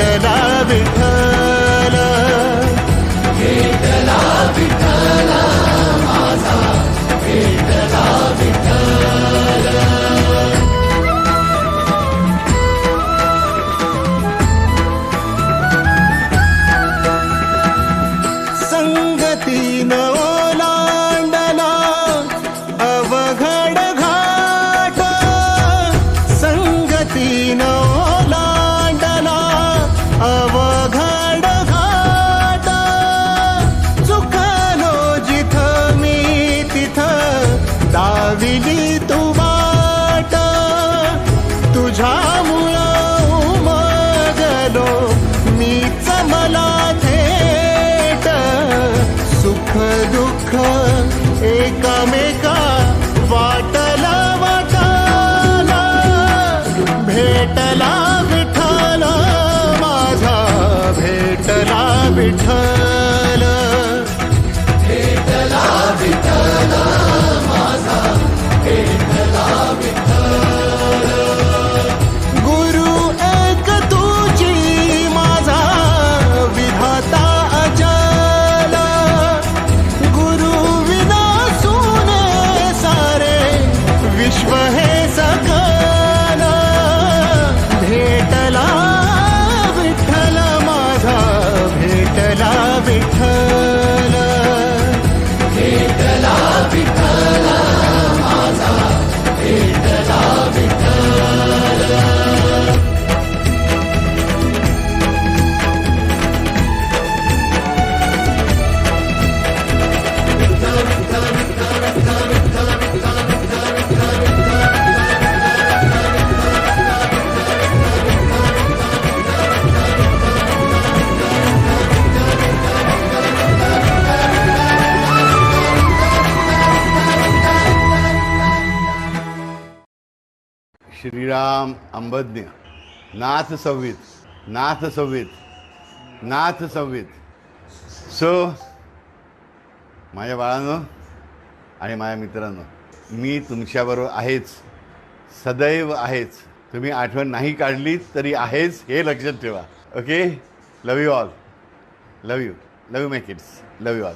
भेटला विठ्ठल तुझ्यामुळं उमगलो. मीच मला थेट सुख दुःख एकामेका वाटला वाटाला. भेटला विठ्ठल माझा भेटला विठ्ठल. श्रीराम अंबज्ञ नाथ संवित नाथ संवित नाथ संवित सो माझ्या बाळांनो आणि माझ्या मित्रांनो मी तुमच्याबरोबर आहेच सदैव आहेच. तुम्ही आठवण नाही काढलीत तरी आहेच हे लक्षात ठेवा. Okay love you all love you love you my kids love you all